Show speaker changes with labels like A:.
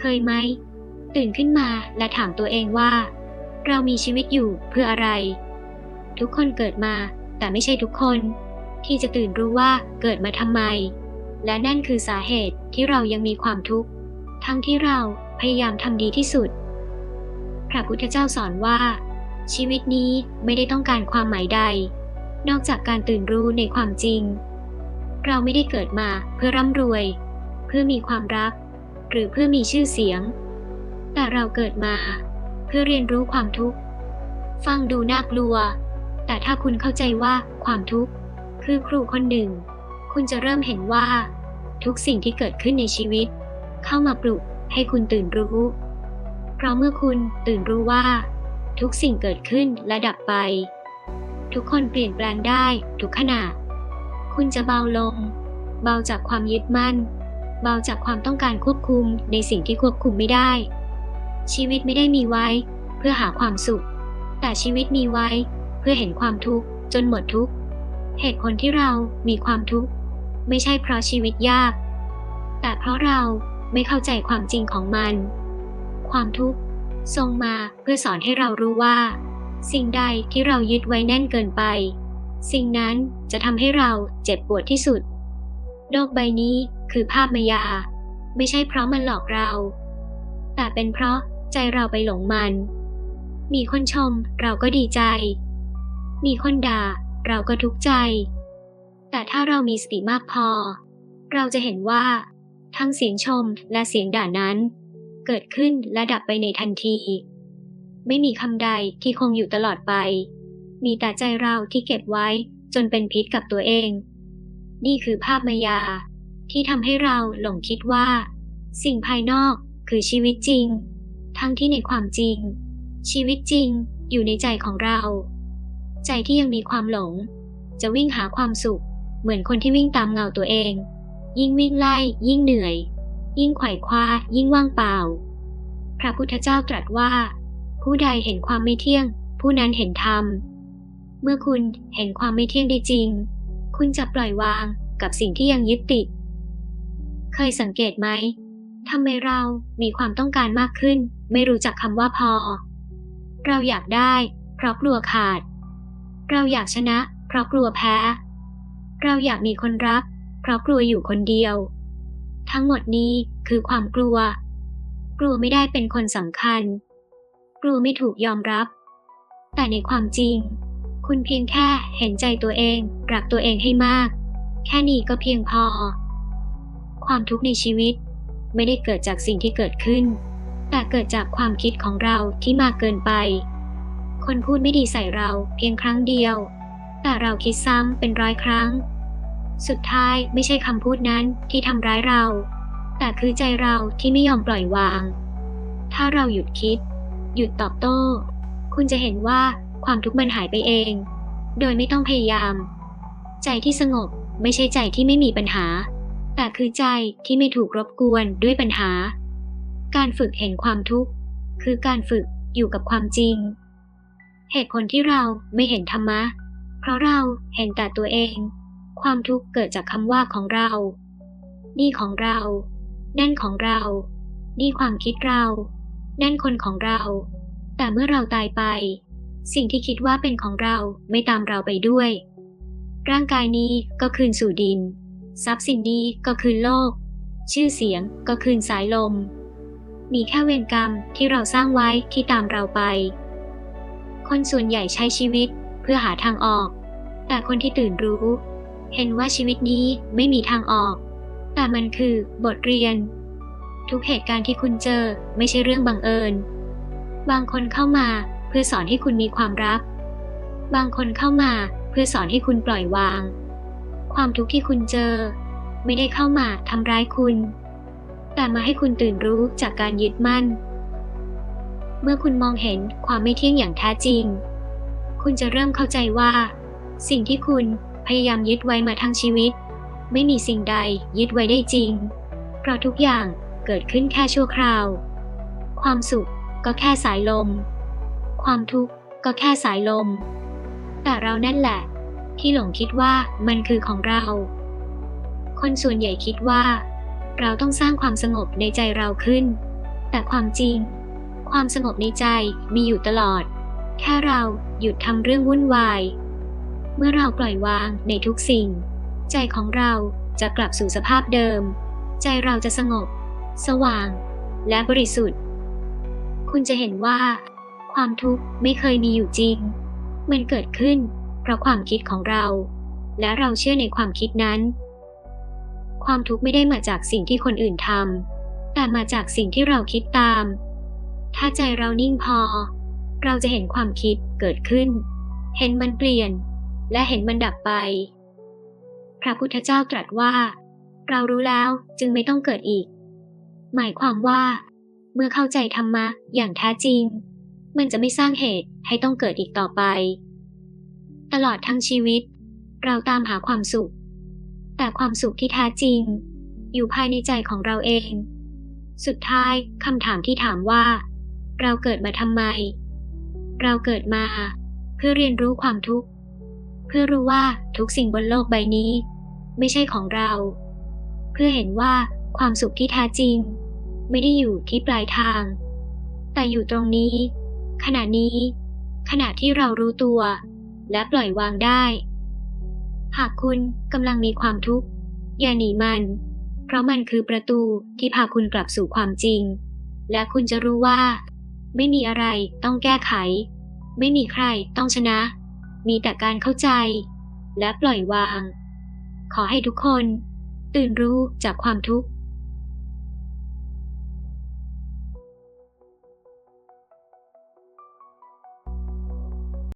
A: เคยไหม ตื่นขึ้นมาและถามตัวเองว่า เรามีชีวิตอยู่เพื่ออะไร ทุกคนเกิดมาแต่ไม่ใช่ทุกคน ที่จะตื่นรู้ว่าเกิดมาทำไม และนั่นคือสาเหตุที่เรายังมีความทุกข์ ทั้งที่เราพยายามทำดีที่สุด พระพุทธเจ้าสอนว่า ชีวิตนี้ไม่ได้ต้องการความหมายใด นอกจากการตื่นรู้ในความจริง เราไม่ได้เกิดมาเพื่อร่ำรวย เพื่อมีความรัก หรือเพื่อมีชื่อเสียง แต่เราเกิดมาเพื่อเรียนรู้ความทุกข์ ฟังดูน่ากลัว แต่ถ้าคุณเข้าใจว่าความทุกข์คือครูคนหนึ่ง คุณจะเริ่มเห็นว่า ทุกสิ่งที่เกิดขึ้นในชีวิต เข้ามาปลุกให้คุณตื่นรู้ เพราะเมื่อคุณตื่นรู้ว่า ทุกสิ่งเกิดขึ้นและดับไป ทุกคนเปลี่ยนแปลงได้ทุกขณะ คุณจะเบาลง เบาจากความยึดมั่น เบาจากความต้องการควบคุมในสิ่งที่ควบคุมไม่ได้ ชีวิตไม่ได้มีไว้ เพื่อหาความสุข แต่ชีวิตมีไว้ เพื่อเห็นความทุกข์จนหมดทุกข์เหตุผลที่เรามีความทุกข์ ไม่ใช่เพราะชีวิตยาก แต่เพราะเราไม่เข้าใจความจริงของมัน ความทุกข์ทรงมาเพื่อสอนให้เรารู้ว่า สิ่งใดที่เรายึดไว้แน่นเกินไป สิ่งนั้นจะทำให้เราเจ็บปวดที่สุด โลกใบนี้ คือภาพมายา ไม่ใช่เพราะมันหลอกเรา แต่เป็นเพราะใจเราไปหลงมัน มีคนชมเราก็ดีใจ มีคนด่าเราก็ทุกข์ใจ แต่ถ้าเรามีสติมากพอ เราจะเห็นว่า ทั้งเสียงชมและเสียงด่านั้น เกิดขึ้นและดับไปในทันที ไม่มีคำใดที่คงอยู่ตลอดไป มีแต่ใจเราที่เก็บไว้จนเป็นพิษกับตัวเอง นี่คือภาพมายา ที่ทำให้เราหลงคิดว่า สิ่งภายนอกคือชีวิตจริง ทั้งที่ในความจริง ชีวิตจริงอยู่ในใจของเรา ใจที่ยังมีความหลง จะวิ่งหาความสุข เหมือนคนที่วิ่งตามเงาตัวเอง ยิ่งวิ่งไล่ ยิ่งเหนื่อย ยิ่งไขว่คว้า ยิ่งว่างเปล่า พระพุทธเจ้าตรัสว่า ผู้ใดเห็นความไม่เที่ยง ผู้นั้นเห็นธรรมเมื่อคุณเห็นความไม่เที่ยงได้จริง คุณจะปล่อยวางกับสิ่งที่ยังยึดติด เคยสังเกตไหมทำไมเรามีความต้องการมากขึ้น ไม่รู้จักคำว่าพอ เราอยากได้ เพราะกลัวขาด เราอยากชนะ เพราะกลัวแพ้ เราอยากมีคนรัก เพราะกลัวอยู่คนเดียว ทั้งหมดนี้คือความกลัว กลัวไม่ได้เป็นคนสำคัญ กลัวไม่ถูกยอมรับ แต่ในความจริง คุณเพียงแค่เห็นใจตัวเอง รักตัวเองให้มาก แค่นี้ก็เพียงพอ ความทุกข์ในชีวิต ไม่ได้เกิดจากสิ่งที่เกิดขึ้น แต่เกิดจากความคิดของเราที่มากเกินไป คนพูดไม่ดีใส่เราเพียงครั้งเดียว แต่เราคิดซ้ำเป็นร้อยครั้ง สุดท้ายไม่ใช่คำพูดนั้นที่ทำร้ายเรา แต่คือใจเราที่ไม่ยอมปล่อยวาง ถ้าเราหยุดคิด หยุดตอบโต้ คุณจะเห็นว่าความทุกข์มันหายไปเอง โดยไม่ต้องพยายาม ใจที่สงบไม่ใช่ใจที่ไม่มีปัญหา แต่คือใจที่ไม่ถูกรบกวนด้วยปัญหา การฝึกเห็นความทุกข์ คือการฝึกอยู่กับความจริง เหตุผลที่เราไม่เห็นธรรมะ เพราะเราเห็นแต่ตัวเอง ความทุกข์เกิดจากคำว่าของเรา นี่ของเรา นั่นของเรา นี่ความคิดเรา นั่นคนของเรา แต่เมื่อเราตายไป สิ่งที่คิดว่าเป็นของเราไม่ตามเราไปด้วย ร่างกายนี้ก็คืนสู่ดิน ทรัพย์สินนี้ก็คืนโลก ชื่อเสียงก็คืนสายลม มีแค่เวรกรรมที่เราสร้างไว้ที่ตามเราไป คนส่วนใหญ่ใช้ชีวิตเพื่อหาทางออก แต่คนที่ตื่นรู้ เห็นว่าชีวิตนี้ไม่มีทางออก แต่มันคือบทเรียน ทุกเหตุการณ์ที่คุณเจอไม่ใช่เรื่องบังเอิญ บางคนเข้ามาเพื่อสอนให้คุณมีความรัก บางคนเข้ามาเพื่อสอนให้คุณปล่อยวาง ความทุกข์ที่คุณเจอ ไม่ได้เข้ามาทำร้ายคุณ แต่มาให้คุณตื่นรู้จากการยึดมั่น เมื่อคุณมองเห็นความไม่เที่ยงอย่างแท้จริง คุณจะเริ่มเข้าใจว่า สิ่งที่คุณพยายามยึดไว้มาทั้งชีวิต ไม่มีสิ่งใดยึดไว้ได้จริง เพราะทุกอย่างเกิดขึ้นแค่ชั่วคราว ความสุขก็แค่สายลม ความทุกข์ก็แค่สายลม แต่เรานั่นแหละ ที่หลงคิดว่ามันคือของเรา คนส่วนใหญ่คิดว่า เราต้องสร้างความสงบในใจเราขึ้น แต่ความจริง ความสงบในใจมีอยู่ตลอด แค่เราหยุดทำเรื่องวุ่นวาย เมื่อเราปล่อยวางในทุกสิ่ง ใจของเราจะกลับสู่สภาพเดิม ใจเราจะสงบ สว่าง และบริสุทธิ์ คุณจะเห็นว่า ความทุกข์ไม่เคยมีอยู่จริง มันเกิดขึ้น เพราะความคิดของเรา และเราเชื่อในความคิดนั้น ความทุกข์ไม่ได้มาจากสิ่งที่คนอื่นทำแต่มาจากสิ่งที่เราคิดตาม ถ้าใจเรานิ่งพอ เราจะเห็นความคิดเกิดขึ้น เห็นมันเปลี่ยน และเห็นมันดับไป พระพุทธเจ้าตรัสว่า เรารู้แล้วจึงไม่ต้องเกิดอีก หมายความว่า เมื่อเข้าใจธรรมะอย่างแท้จริง มันจะไม่สร้างเหตุให้ต้องเกิดอีกต่อไป ตลอดทั้งชีวิต เราตามหาความสุข แต่ความสุขที่แท้จริง อยู่ภายในใจของเราเอง สุดท้ายคำถามที่ถามว่า เราเกิดมาทำไม เราเกิดมา เพื่อเรียนรู้ความทุกข์ เพื่อรู้ว่าทุกสิ่งบนโลกใบนี้ ไม่ใช่ของเรา เพื่อเห็นว่าความสุขที่แท้จริง ไม่ได้อยู่ที่ปลายทาง แต่อยู่ตรงนี้ ขณะนี้ ขณะที่เรารู้ตัว และปล่อยวางได้ หากคุณกำลังมีความทุกข์ อย่าหนีมัน เพราะมันคือประตูที่พาคุณกลับสู่ความจริง และคุณจะรู้ว่า ไม่มีอะไรต้องแก้ไข ไม่มีใครต้องชนะ มีแต่การเข้าใจ และปล่อยวาง ขอให้ทุกคน ตื่นรู้จากความทุกข์